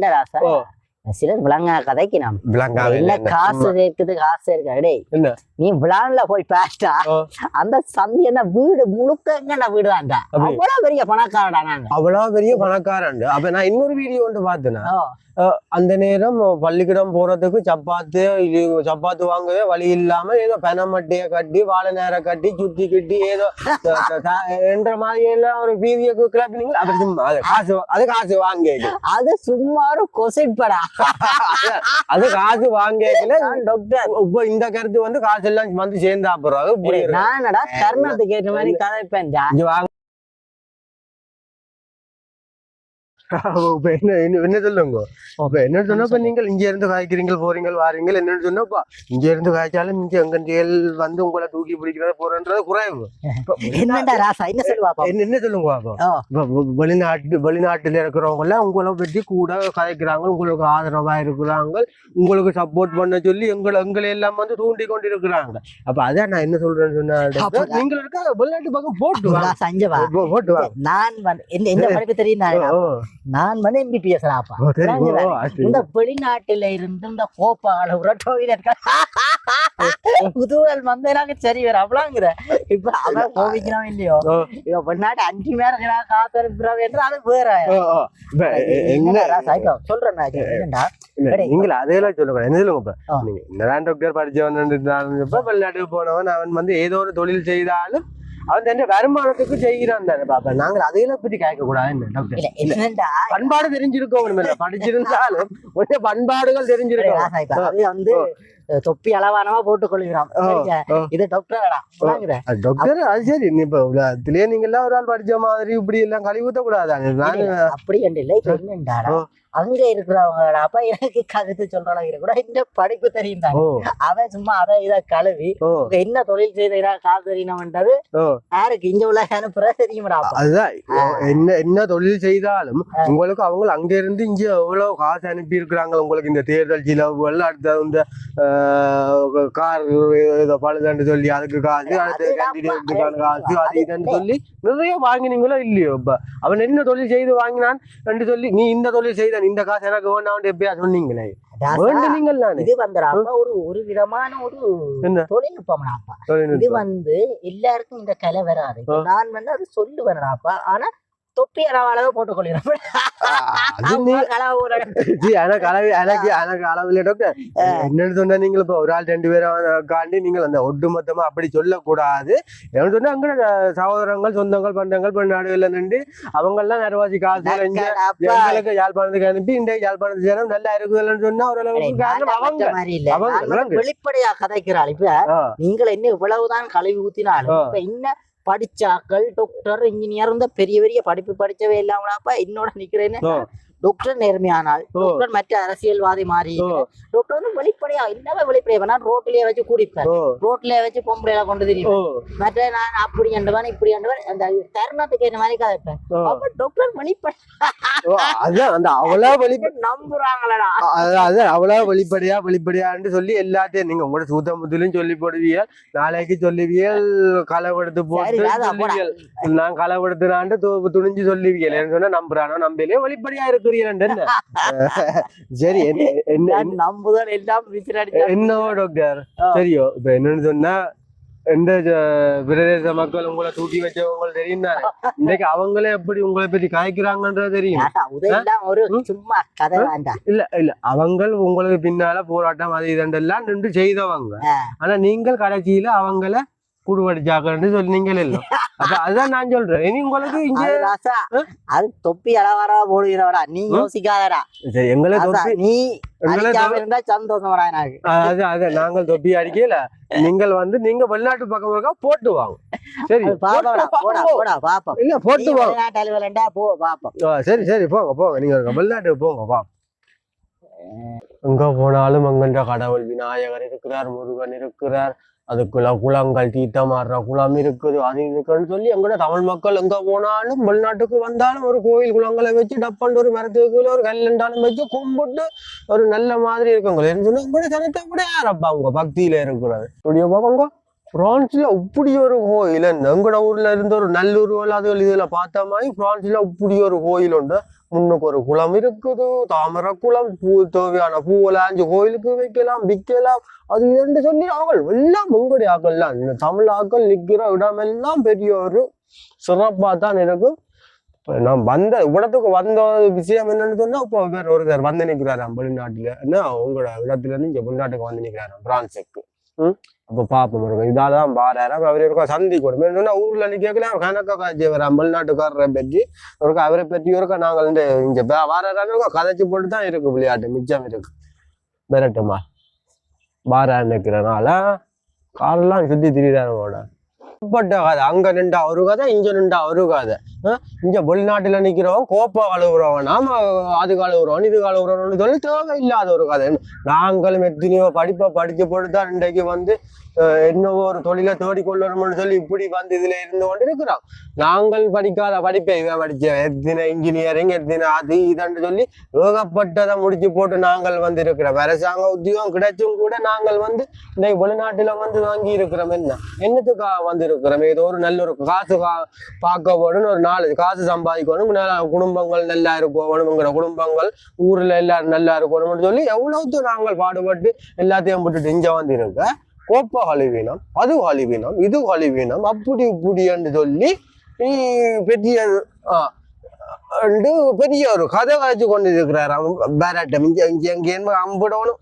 என்னடா ராசா. சிலர் விளங்கா கதைக்கு நாம் விளங்காத என்ன என்ன? காசு இருக்குது காசு இருக்கு டேய் என்ன? நீ விளான்ல போய் பார்த்தா. அந்த சந்தி என்ன வீடு முழுக்க எங்கடா வீடு தான்டா. அவ்வளவு பெரிய பணக்காரடா நாங்க அவ்வளவு பெரிய பணக்காரன் அப்ப நான் இன்னொரு வீடியோ ஒன்று பார்த்தேன் ஓ. அந்த நேரம் பள்ளிக்கூடம் போறதுக்கு சப்பாத்து இது சப்பாத்து வாங்கவே வழி இல்லாம ஏதோ பெனமட்டைய கட்டி வாழை நேரம் கட்டி சுத்தி கட்டி ஏதோ என்ற மாதிரி எல்லாம் ஒரு வீதியை கிளப்பினீங்க அது சும்மா அது காசு அது காசு வாங்க அது சும்மா ஒரு கொசிட் படா அது காசு வாங்கல நான் டாக்டர் இப்ப இந்த கருத்து வந்து காசு எல்லாம் வந்து சேர்ந்தா புரியுது. நானடா தருணத்துக்கு ஏற்ற மாதிரி கதைப்பேன்டா. இங்க வாங்க என்ன சொல்லுங்க? இப்ப என்ன சொன்னா இப்ப நீங்கள் இங்க இருந்து காய்க்கிறீங்க போறீங்க வாரீங்க என்னன்னு சொன்னப்பா இங்க இருந்து காய்ச்சாலும் இங்க எங்கண்டியல் வந்து உங்களை தூக்கி பிடிக்கிறத போறன்றது குறைவு. என்ன சொல்லுங்க அப்போ? வெளிநாட்டு வெளிநாட்டுல இருக்கிறவங்க எல்லாம் உங்களை பற்றி கூட கதைக்கிறாங்க உங்களுக்கு ஆதரவா இருக்கிறாங்க உங்களுக்கு சப்போர்ட் பண்ண சொல்லி எங்களை எங்களை எல்லாம் வந்து தூண்டி கொண்டு இருக்கிறாங்க அப்ப அதான் நான் என்ன சொல்றேன்னு சொன்னா அப்ப நீங்க இருக்க வெளிநாட்டு பக்கம் போட்டு போட்டு நான் என்ன படிப்பு தெரியும். நான் வந்து? ஓ, அது இந்த வெளிநாட்டுல இருந்து இந்த கோப்பால உரட்டோவில் புதுவல் வந்து எனக்கு சரி வேற அவ்வளோங்கிற இப்ப அவன் கோவிக்கிறோம் இல்லையோ. இவன் வெளிநாட்டு அஞ்சு பேர் காத்து அனுப்புறோம் என்று அது வேற. இப்ப இப்ப சொல்றேன் இப்ப அதெல்லாம் சொல்லுங்க. என்ன சொல்லுங்க இப்ப. நீங்க டாக்டர் படிச்சவன் இப்ப வெளிநாட்டுக்கு போனவன் அவன் வந்து ஏதோ ஒரு தொழில் செய்தாலும் அவன் தன் வருமானத்துக்கு செய்கிறான் தானே பாப்பா. நாங்கள் அதையெல்லாம் பத்தி கேட்க கூடாது பண்பாடு தெரிஞ்சிருக்கோம் படிச்சிருந்தாலும் பண்பாடுகள் தெரிஞ்சிருக்கோம். வந்து தொப்பி அளவானமா போட்டுக் கொள்கிறோம் ஓ, சரியா? ஓ. இது டாக்டர் டாக்டர் அது சரி. இப்ப இதுலயே நீங்க எல்லாம் ஒரு ஆள் படிச்ச மாதிரி இப்படி எல்லாம் கழுவி ஊத்த கூடாதாங்க நான் அப்படி என்று இல்லை. அங்க இருக்கிறவங்க அப்ப எனக்கு கருத்து சொல்ற அளவு கூட இந்த படிப்பு தெரியும் தானே. அவன் சும்மா அதை இதை கழுவி என்ன தொழில் செய்தா காசு தெரியணும்ன்றது யாருக்கு இங்க உள்ள அனுப்புற தெரியுமாடா. அதுதான். என்ன என்ன தொழில் செய்தாலும் உங்களுக்கு அவங்க அங்க இருந்து இங்க எவ்வளவு காசு அனுப்பி இருக்கிறாங்க உங்களுக்கு இந்த தேர்தல் செலவுகள் அடுத்த இந்த கார் ஏதோ பழுதான்னு சொல்லி அதுக்கு காசு அடுத்த காசு அது இதுன்னு சொல்லி நிறைய வாங்கினீங்களோ இல்லையோ இப்ப? அவன் என்ன தொழில் செய்து வாங்கினான் என்று சொல்லி நீ இந்த தொழில் செய்தான் இந்த காசு எனக்கு வேண்டாம் எப்படியா சொன்னீங்களே? இது வந்துடாப்ப ஒரு ஒரு விதமான ஒரு என்ன? தொழில்நுட்பம்டாப்பா இது தொழில்நுட்பம். வந்து எல்லாருக்கும் இந்த கலை வராது. நான் வந்து அது சொல்லுவேன்டாப்பா ஆனா தொப்பி போட்டுக்கொள்கிறேன் நீ ஜி, எனக்கு அளவு எனக்கு எனக்கு அளவில் டாக்டர் என்னன்னு சொன்னா நீங்க இப்ப ஒரு ஆள் ரெண்டு பேரும் காண்டி நீங்கள் அந்த ஒட்டுமொத்தமா அப்படி சொல்லக்கூடாது. என்ன சொன்னா அங்க சகோதரங்கள் சொந்தங்கள் பந்தங்கள் பெண்ணாடுகள்ல நின்று அவங்க எல்லாம் நிறவாசி காசு எங்களுக்கு யாழ்ப்பாணத்துக்கு அனுப்பி இந்த யாழ்ப்பாணத்து சேரம் நல்லா இருக்குதுன்னு சொன்னா ஓரளவுக்கு காரணம் அவங்க. வெளிப்படையா கதைக்கிறாள். இப்ப நீங்கள் என்ன இவ்வளவுதான் கழுவி ஊத்தினாலும். இப்ப இன்ன படிச்சாக்கள் டாக்டர் இன்ஜினியர் இந்த பெரிய பெரிய படிப்பு படிச்சவே இல்லாமலாப்பா என்னோட நிக்கிறேன்னு. டாக்டர் நேர்மையானால். டாக்டர் மற்ற அரசியல்வாதி மாறி டாக்டர் வந்து வெளிப்படையா என்னவே வெளிப்படையா நான் ரோட்லயே வச்சு குடிப்பேன் ரோட்லயே வச்சு பொம்பளையில கொண்டு தெரியும் மற்ற நான் அப்படி என்றவன் இப்படி என்றவன் அந்த தருணத்துக்கு ஏற்ற மாதிரி கதைப்பேன். அப்ப டாக்டர் வெளிப்படை அதான் அந்த அவ்வளோ வெளிப்ப நம்புறாங்களடா? அது- அது அவ்வளோ வெளிப்படையா வெளிப்படையான்னு சொல்லி எல்லாத்தையும் நீங்க உங்களோட சூத்தமுத்திலும் சொல்லி போடுவீங்க நாளைக்கு சொல்லுவியல் களவெடுத்து போட்டு அதான். சொல்லுவியல் நான் களவெடுத்துனான்ட்டு துணிஞ்சு சொல்லுவீங்க சொன்னா நம்புறானோ நம்பலையோ வெளிப்படையா இருக்கிறீங்க சரி என்ன என்ன நான் நம்புதல் எல்லாம் விசிறடிச்சா என்னவோ டாக்டர் ஆ. சரியோ இப்ப என்னன்னு சொன்னா எந்த பிரதேச மக்கள் உங்களை தூக்கி வச்சவங்க தெரியும் இன்னைக்கு அவங்களே எப்படி உங்களை பத்தி காய்க்கிறாங்கன்றது தெரியும். சும்மா கதை இல்ல இல்ல அவங்க உங்களுக்கு பின்னால போராட்டம் அது இதெல்லாம் நின்று செய்தவங்க. ஆனா நீங்கள் கடைசியில அவங்கள குடுவடிச்சாக்கன்னு சொன்னீங்க இல்ல அப்ப அதான் நான் சொல்றேன். இனி உங்களுக்கு இங்க அது ராசா அது தொப்பி அளவாரா போடுகிறவடா. நீ யோசிக்காதடா. சரி, எங்களை தொப்பி நீ இருந்தா சந்தோஷம்டா எனக்கு. அது அது நாங்கள் தொப்பி அடிக்கல நீங்கள் வந்து நீங்க வெளிநாட்டு பக்கம் இருக்கா போட்டு வாங்க. சரி. போட்டு போடா. போடா பாப்போம். இல்ல போட்டு வாங்க. வெளிநாட்டு அலுவலண்டா போ பாப்போம். ஆ, சரி சரி போங்க போங்க. நீங்க வெளிநாட்டுக்கு போங்க வா. எங்க போனாலும் அங்கன்ற கடவுள் விநாயகர் இருக்கிறார் முருகன் இருக்கிறார். அதுக்குள்ள குளங்கள் தீர்த்தமாடுற குளம் இருக்குது அது இருக்குன்னு சொல்லி எங்கட தமிழ் மக்கள் எங்க போனாலும் வெளிநாட்டுக்கு வந்தாலும் ஒரு கோயில் குளங்களை வச்சு டப்பண்டு ஒரு மரத்துக்குள்ள ஒரு கல்லண்டாலும் வச்சு கும்பிட்டு ஒரு நல்ல மாதிரி இருக்குங்க. என்ன சொன்னா உங்களோட தனத்தை கூட யாரப்பா உங்க பக்தியில இருக்கிறது ஸ்டுடியோ போங்க பிரான்ஸ்ல இப்படி ஒரு கோயில். எங்கட ஊர்ல இருந்து ஒரு நல்லூர் அதுகள் இதுல பார்த்த மாதிரி பிரான்ஸ்ல இப்படி ஒரு கோயில் உண்டு. முன்னுக்கு ஒரு குளம் இருக்குது தாமரை குளம் பூ தேவையான பூவெல்லாம் அஞ்சு கோயிலுக்கு வைக்கலாம் விற்கலாம். அது என்று சொல்லி ஆக்கள் எல்லாம் முங்கடி ஆக்கள்லாம் இந்த தமிழ் ஆக்கள் நிற்கிற இடமெல்லாம் பெரிய ஒரு சிறப்பாக தான் இருக்கும். நான் வந்த இடத்துக்கு வந்த விஷயம் என்னன்னு சொன்னா இப்போ வேற ஒருத்தர் வந்து நிக்கிறாராம் வெளிநாட்டுல. என்ன? உங்களோட இடத்துல இருந்து இங்க வெளிநாட்டுக்கு வந்து நிற்கிறாரு பிரான்ஸுக்கு ம் அப்ப பாப்போம் இருக்கும் இதாதான் பாராராம் அவர் இருக்கா கொடுமே என்னன்னா ஊர்ல நீ கேட்கல அவர் கணக்கா காய்ச்சி வரான் வெளிநாட்டுக்காரரை பற்றி ஒருக்கா அவரை பற்றி ஒருக்கா நாங்கள் இந்த இங்க வாராரான்னு கதைச்சு போட்டு தான் இருக்கு விளையாட்டு மிச்சம் இருக்கு விரட்டுமா பாரா நிக்கிறனால காரெல்லாம் சுத்தி திரியிறாரு பட்ட கதை. அங்க நின்றா ஒரு கதை இங்க நின்றா ஒரு கதை. ஆ? இங்க வெளிநாட்டுல நிக்கிறவன் கோப்பை கழுவுறவன் நாம அது கழுவுறவன் இது கழுவுறவன் சொல்லி தேவையில்லாத ஒரு கதை நாங்களும் எத்தனையோ படிப்பை படிச்சு போட்டு தான் இன்றைக்கு வந்து என்னவோ ஒரு தொழிலை தேடிக்கொள்ளணும்னு சொல்லி இப்படி வந்து இதுல இருந்து கொண்டு இருக்கிறோம் நாங்கள் படிக்காத படிப்பை இவன் படிச்ச எத்தனை இன்ஜினியரிங் எத்தனை அது இதுன்னு சொல்லி ஏகப்பட்டதை முடிச்சு போட்டு நாங்கள் வந்து இருக்கிறோம் அரசாங்க உத்தியோகம் கிடைச்சும் கூட நாங்கள் வந்து இன்னைக்கு வெளிநாட்டுல வந்து வாங்கி இருக்கிறோம். என்ன? என்னத்துக்காக வந்து இருக்கிறோம் ஏதோ ஒரு நல்ல ஒரு காசு கா- பார்க்க போகணும் ஒரு நாலு காசு சம்பாதிக்கணும் குடும்பங்கள் நல்லா இருக்கணுங்கிற குடும்பங்கள் ஊர்ல எல்லாரும் நல்லா இருக்கணும்னு சொல்லி எவ்வளவு நாங்கள் பாடுபட்டு எல்லாத்தையும் விட்டுட்டு இங்க வந்து இருக்க கோப்பை ஹாலிவீனம் அது ஹாலிவீனம் இது ஹாலிவீனம் அப்படி இப்படின்னு சொல்லி நீ பெரிய ஆ, பெரிய ஒரு கதை காய்ச்சி கொண்டு இருக்கிறார் அவன் பேராட்டம். இங்கே இங்கே எங்க அம்பிடணும்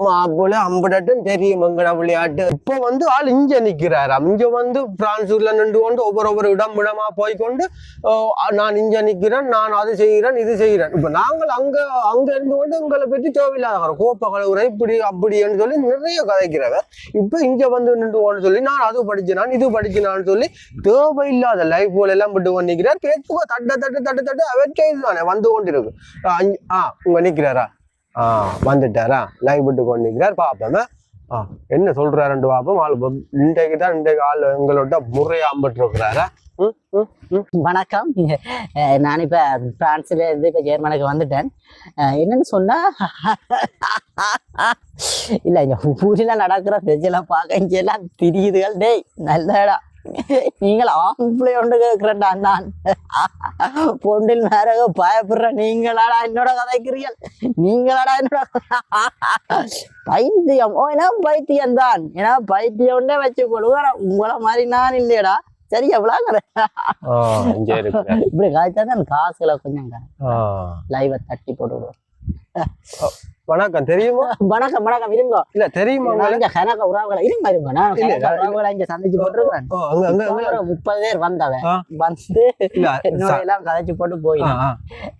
மாப்பிள்ள அம்படட்டும் தெரியும் மங்கன விளையாட்டு. இப்போ வந்து ஆள் இங்க நிக்கிறாரு இங்க வந்து பிரான்சூர்ல நின்று கொண்டு ஒவ்வொரு ஒவ்வொரு இடம் இடமா போய்க்கொண்டு கொண்டு நான் இங்க நிக்கிறேன் நான் அது செய்கிறேன் இது செய்கிறேன் இப்ப நாங்கள் அங்க அங்க இருந்து கொண்டு உங்களை பற்றி தேவையில்லாத கோப்ப கழுவுற இப்படி அப்படின்னு சொல்லி நிறைய கதைக்கிறவர் இப்ப இங்க வந்து நின்று கொண்டு சொல்லி நான் அது படிச்சினான் இது படிச்சினான்னு சொல்லி தேவையில்லாத லைஃப் போல எல்லாம் விட்டு கொண்டு நிற்கிறார் பேசுவா தட்ட தட்டு தட்டு தட்டு அவற்றை தானே வந்து கொண்டிருக்கு. ஆ, அஞ்சு- ஆ உங்க நிக்கிறாரா? ஆ வந்துட்டாரா? லைவ் விட்டு கொண்டு நிற்கிறார் பாப்போம். ஆ என்ன ரெண்டு பார்ப்போம் ஆள் இன்றைக்கு தான் இன்றைக்கு ஆள் எங்களோட முறையாக அம்பிட்டு இருக்கிறாரா வணக்கம். நான் இப்ப பிரான்ஸ்ல இருந்து இப்ப ஜெர்மனுக்கு வந்துட்டேன். என்னன்னு சொன்னா இல்ல இங்க ஊரில் நடக்கிற பிரச்சனை பார்க்க இங்கெல்லாம் எல்லாம் டேய் நல்ல இடம். நீங்கள்? ஆம்பளை ஒன்று கேட்கிறேன்டா நான் பொண்டில் மேரக பயப்படுற நீங்களாடா என்னோட கதைக்கிறீர்கள் நீங்களாடா என்னோட பைத்தியம். ஓ என்ன பைத்தியம் தான். ஏன்னா பைத்தியம் ஒன்றே வச்சு கொடுக்குறேன் உங்களை மாதிரி நான் இல்லையடா. சரி எவ்வளோ ஆ இங்கே இருக்கிறார் இப்படி காய்ச்சா தான் காசுல கொஞ்சம் லைவ தட்டி போட்டு விடுவோம் வணக்கம் தெரியுமா? வணக்கம் வணக்கம் இருங்க. இல்ல தெரியுமா இங்க கணக்க உறவுகளை இருங்க இருங்க. நான் உறவுகளை இங்க சந்திச்சு போட்டுருக்கேன். முப்பது பேர் வந்தவன். வந்து எல்லாம் கதைச்சு போட்டு போயிடும்.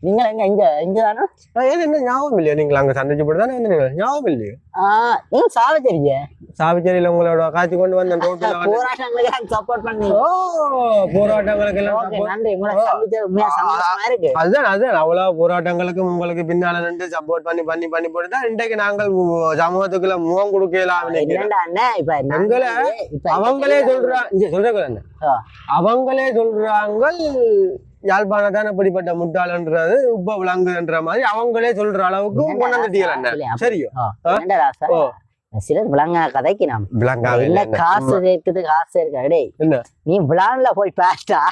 நீங்க எங்க இங்க இங்க தானே ஏன் என்ன ஞாபகம் இல்லையா? நீங்கள் அங்க சந்திச்சு போட்டு தானே ஞாபகம் இல்லையா? ஆஹ் நீங்க சாவச்சேரிங்க சாவிச்சேரியில உங்களோட காட்சி கொண்டு வந்த போராட்டங்களுக்கு சப்போர்ட் எல்லாம் அதுதான் அதுதான். அவ்வளவு போராட்டங்களுக்கு உங்களுக்கு பின்னால நின்று சப்போர்ட் பண்ணி பண்ணி பண்ணி போட்டு தான் இன்றைக்கு நாங்கள் சமூகத்துக்குள்ள முகம் கொடுக்கலாம் எங்களை அவங்களே சொல்றாங்க இங்க ஆ. அவங்களே சொல்றாங்க யாழ்ப்பாணத்தான இப்படிப்பட்ட முட்டாளன்றது உப்ப விளங்குன்ற மாதிரி அவங்களே சொல்ற அளவுக்கு சரியோ? சிலர் விளங்க கதைக்கு நாம் என்ன இல்லை காசு சேர்க்குது காசு இருக்கா டேய் என்ன? நீ விளான்ல போய்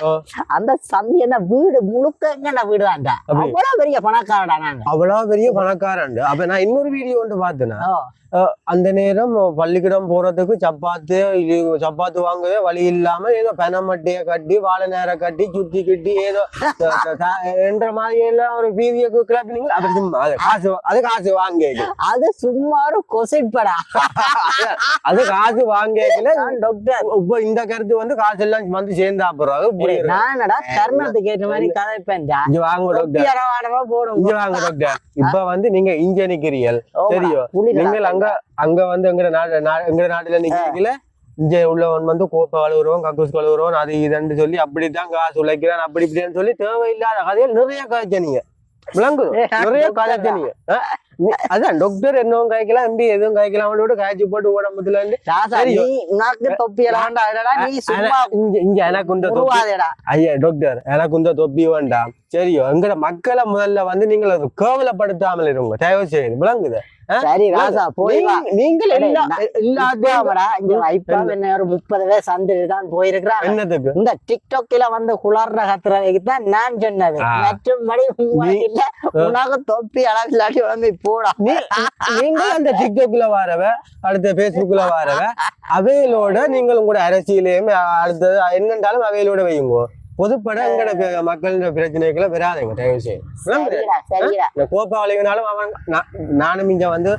ஓ. அந்த சந்தி என்ன வீடு முழுக்க எங்கடா வீடு தான்டா? அவ்வளவு பெரிய பணக்காரடா நாங்க. அவ்வளவு பெரிய பணக்காரண்டு அப்ப நான் இன்னொரு வீடியோ ஒன்று பார்த்தேன்னா அந்த நேரம் பள்ளிக்கூடம் போறதுக்கு சப்பாத்து சப்பாத்து வாங்கவே வழி இல்லாம ஏதோ பெனமட்டைய கட்டி வாழை நேரம் கட்டி சுத்தி கட்டி ஏதோ என்ற மாதிரி எல்லாம் ஒரு வீதியை கிளப்பினீங்க அது சும்மா அது காசு அது காசு வாங்க அது சும்மா ஒரு கொசிட் படா. அது காசு வாங்கல டாக்டர் இப்ப இந்த கருத்து வந்து காசு எல்லாம் வந்து சேர்ந்து புரியுது. நானடா கர்மத்துக்கு ஏற்ற மாதிரி கதைப்பேன்டா இங்க வாங்க டாக்டர் போடும் இங்க வாங்க டாக்டர் இப்ப வந்து நீங்க இங்க நிக்கிறீர்கள் சரியோ நீங்கள் அங்க அங்க வந்து எங்க நாடு எங்க நாட்டுல நிக்கிறீங்கள? இங்க உள்ளவன் வந்து கோப்பை கழுவுறவன் கக்கூஸ் கழுவுறவன் அது இதுன்னு சொல்லி அப்படித்தான் காசு உழைக்கிறான் அப்படி இப்படின்னு சொல்லி தேவையில்லாத கதையில் நிறைய நீங்க. விளங்குது நிறைய நீங்க? நீ- அதான் டாக்டர் என்னவும் காய்க்கலாம் எம்பி எதுவும் காய்க்கலாம் விட காய்ச்சி போட்டு இருந்து ராசா சரி. நீ உனக்கு தொப்பி இங்க எனக்கு இந்த ஐயா டாக்டர் எனக்கு இந்த தொப்பி வேண்டாம் சரியோ எங்கட மக்களை முதல்ல வந்து நீங்கள் கேவலப்படுத்தாமல் இருங்க தயவு செய்து விளங்குது? சரி ராசா போய் நீங்கள் அடே, எல்லா நான் எல்லாத்தையும் இப்பவாடா, இங்க வைப்பா என்ன? ஒரு முப்பது வயசு அந்த தான் போயிருக்கிறான் என்னத்துக்கு இந்த டிக்டாக்ல வந்து குளர்ற கத்துறதுக்கு தான் நான் சொன்னது. மற்றபடி இல்ல உனக்கு தொப்பி அளவில்லாட்டி உடம்பு போடா. நீ நீங்கள் அந்த டிக்டாக்ல வரவ அடுத்த பேஸ்புக்ல வரவ அவையிலோட நீங்களும் கூட அரசியலையும் அடுத்தது என்னண்டாலும் அவையிலோட வையுங்க? பொதுப்பட எங்கட மக்களின் பிரச்சனைகளை வராதுங்க தயவு செய்து. விளங்குது? சரிடா. சரிடா இந்த கோப்பை கழுவினாலும் அவன் நான் நானும் இங்க வந்து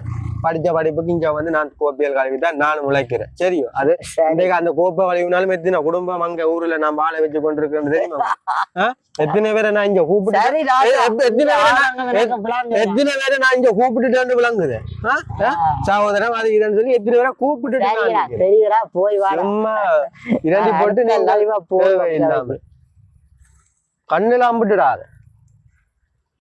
படிச்ச படிப்புக்கு இங்க வந்து நான் கோப்பியல் கழுவி தான் நானும் உழைக்கிறேன். சரியும் அது இன்றைக்கு அந்த கோப்பை கழுவினாலும் எத்தனை குடும்பம் அங்க ஊர்ல நான் வாழ வச்சு கொண்டிருக்கேன் தெரியுமா? எத்தனை பேரை நான் இங்க கூப்பிட்டு எத்தனை பேரை நான்- நான் இங்க கூப்பிட்டுட்டு வந்து விளங்குது? சகோதரம் அது இதுன்னு சொல்லி எத்தனை பேரை கூப்பிட்டுட்டு நான் போய் சும்மா இரண்டி போட்டு அடுத்த நீங்க கண்ணுல அம்பிட்டுடாது.